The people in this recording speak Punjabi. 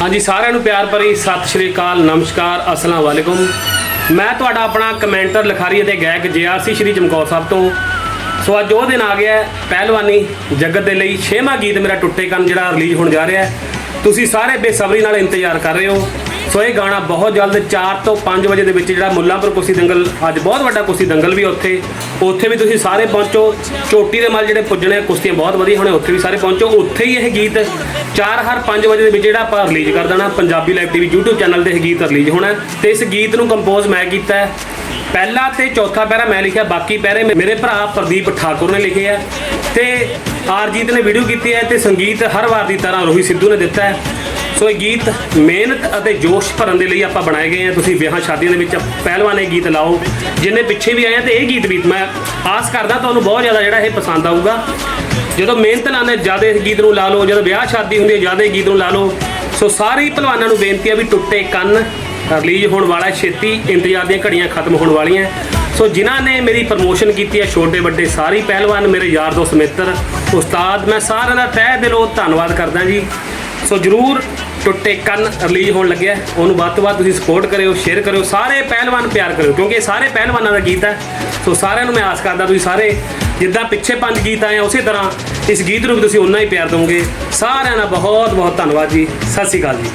ਹਾਂਜੀ, ਸਾਰਿਆਂ ਨੂੰ ਪਿਆਰ ਭਰੀ ਸਤਿ ਸ਼੍ਰੀ ਅਕਾਲ, ਨਮਸਕਾਰ, ਅਸਲਾਮ ਵਾਲੇਕੁਮ। ਮੈਂ ਤੁਹਾਡਾ ਆਪਣਾ ਕਮੈਂਟਰ ਲਿਖਾਰੀ ਅਤੇ ਗਾਇਕ ਜੇਆਰਸੀ ਸ਼੍ਰੀ ਚਮਕੌਰ ਸਾਹਿਬ ਤੋਂ। ਸੋ ਅੱਜ ਉਹ ਦਿਨ ਆ ਗਿਆ ਪਹਿਲਵਾਨੀ ਜਗਤ ਦੇ ਲਈ ਛੇਵਾਂ ਗੀਤ ਮੇਰਾ ਟੁੱਟੇ ਕੰਨ ਜਿਹੜਾ ਰਿਲੀਜ਼ ਹੋਣ ਜਾ ਰਿਹਾ ਹੈ। ਤੁਸੀਂ ਸਾਰੇ ਬੇਸਬਰੀ ਨਾਲ ਇੰਤਜ਼ਾਰ ਕਰ ਰਹੇ ਹੋ। ਸੋ ਇਹ ਗਾਣਾ ਬਹੁਤ ਜਲਦ 4 ਤੋਂ 5 ਵਜੇ ਦੇ ਵਿੱਚ ਜਿਹੜਾ ਮੁੱਲਾਂਪੁਰ ਕੁਸ਼ਤੀ ਦੰਗਲ, ਅੱਜ ਬਹੁਤ ਵੱਡਾ ਕੁਸ਼ੀ ਦੰਗਲ ਵੀ ਉੱਥੇ। ਉੱਥੇ ਵੀ ਤੁਸੀਂ ਸਾਰੇ ਪਹੁੰਚੋ। ਚੋਟੀ ਦੇ ਮੱਲ ਜਿਹੜੇ ਪੁੱਜਣੇ ਕੁਸ਼ਤੀਆਂ ਬਹੁਤ ਵਧੀਆ ਹੋਣੇ, ਉੱਥੇ ਵੀ ਸਾਰੇ ਪਹੁੰਚੋ। ਉੱਥੇ ਹੀ ਇਹ ਗੀਤ 4 ਹਰ 5 ਵਜੇ ਦੇ ਵਿੱਚ ਜਿਹੜਾ ਆਪਾਂ ਰਿਲੀਜ਼ ਕਰ ਦੇਣਾ, Punjabi live TV YouTube channel ਤੇ ਇਹ ਗੀਤ ਰਿਲੀਜ਼ ਹੋਣਾ ਹੈ। ਤੇ ਇਸ ਗੀਤ ਨੂੰ ਕੰਪੋਜ਼ ਮੈਂ ਕੀਤਾ ਹੈ। ਪਹਿਲਾ ਤੇ ਚੌਥਾ ਪੈਰਾ ਮੈਂ ਲਿਖਿਆ, ਬਾਕੀ ਪੈਰੇ ਮੇਰੇ ਭਰਾ ਪ੍ਰਦੀਪ ਠਾਕੁਰ ਨੇ ਲਿਖੇ ਆ। ਤੇ ਆਰਜੀਤ ਨੇ ਵੀਡੀਓ ਕੀਤੀ ਹੈ ਤੇ ਸੰਗੀਤ ਹਰ ਵਾਰ ਦੀ ਤਰ੍ਹਾਂ ਰੋਹੀ ਸਿੱਧੂ ਨੇ ਦਿੱਤਾ ਹੈ। ਸੋ ਇਹ ਗੀਤ ਮਿਹਨਤ ਅਤੇ ਜੋਸ਼ ਭਰਨ ਦੇ ਲਈ ਆਪਾਂ ਬਣਾਏ ਗਏ ਆ। ਤੁਸੀਂ ਵਿਆਹਾਂ ਸ਼ਾਦੀਆਂ ਦੇ ਵਿੱਚ ਪਹਿਲਵਾਨ ਇਹ ਗੀਤ ਲਾਓ। ਜਿੰਨੇ ਪਿੱਛੇ ਵੀ ਆਏ ਆ ਤੇ ਇਹ ਗੀਤ ਵੀ ਮੈਂ ਆਸ ਕਰਦਾ ਤੁਹਾਨੂੰ ਬਹੁਤ ਜ਼ਿਆਦਾ ਜਿਹੜਾ ਇਹ ਪਸੰਦ ਆਊਗਾ। ਜਦੋਂ ਮਿਹਨਤ ਲਾਉਂਦੇ ਜ਼ਿਆਦਾ ਇਸ ਗੀਤ ਨੂੰ ਲਾ ਲਓ, ਜਦੋਂ ਵਿਆਹ ਸ਼ਾਦੀ ਹੁੰਦੀ ਹੈ, ਜ਼ਿਆਦਾ ਗੀਤ ਨੂੰ ਲਾ ਲਓ। ਸੋ ਸਾਰੇ ਹੀ ਪਹਿਲਵਾਨਾਂ ਨੂੰ ਬੇਨਤੀ ਹੈ ਵੀ ਟੁੱਟੇ ਕੰਨ ਰਿਲੀਜ਼ ਹੋਣ ਵਾਲਾ ਛੇਤੀ। ਇੰਤਜ਼ਾਰ ਦੀਆਂ ਘੜੀਆਂ ਖਤਮ ਹੋਣ ਵਾਲੀਆਂ। ਸੋ ਜਿਨ੍ਹਾਂ ਨੇ ਮੇਰੀ ਪ੍ਰਮੋਸ਼ਨ ਕੀਤੀ ਹੈ, ਛੋਟੇ ਵੱਡੇ ਸਾਰੇ ਪਹਿਲਵਾਨ, ਮੇਰੇ ਯਾਰ ਦੋਸਤ ਮਿੱਤਰ, ਉਸਤਾਦ, ਮੈਂ ਸਾਰਿਆਂ ਦਾ ਤਹਿ ਦਿਲੋਂ ਧੰਨਵਾਦ ਕਰਦਾ ਜੀ। ਸੋ ਜਰੂਰ ਟੁੱਟੇ ਕੰਨ ਰਿਲੀਜ਼ ਹੋਣ ਲੱਗਿਆ ਉਹਨੂੰ ਵੱਧ ਤੋਂ ਵੱਧ ਤੁਸੀਂ ਸਪੋਰਟ ਕਰਿਓ ਸ਼ੇਅਰ ਕਰਿਓ, ਸਾਰੇ ਪਹਿਲਵਾਨ ਪਿਆਰ ਕਰਿਓ, ਕਿਉਂਕਿ ਇਹ ਸਾਰੇ ਪਹਿਲਵਾਨਾਂ ਦਾ ਗੀਤ ਹੈ। ਸੋ ਸਾਰਿਆਂ ਨੂੰ ਮੈਂ ਆਸ ਕਰਦਾ ਤੁਸੀਂ ਸਾਰੇ ਜਿੱਦਾਂ ਪਿੱਛੇ ਪੰਜ ਗੀਤ ਆਏ ਉਸੇ ਤਰ੍ਹਾਂ ਇਸ ਗੀਤ ਨੂੰ ਵੀ ਤੁਸੀਂ ਉਨਾ ਹੀ ਪਿਆਰ ਦਿਓਗੇ ਸਾਰਿਆਂ ਦਾ ਬਹੁਤ ਬਹੁਤ ਧੰਨਵਾਦ ਜੀ। ਸਤਿ ਸ਼੍ਰੀ ਅਕਾਲ ਜੀ।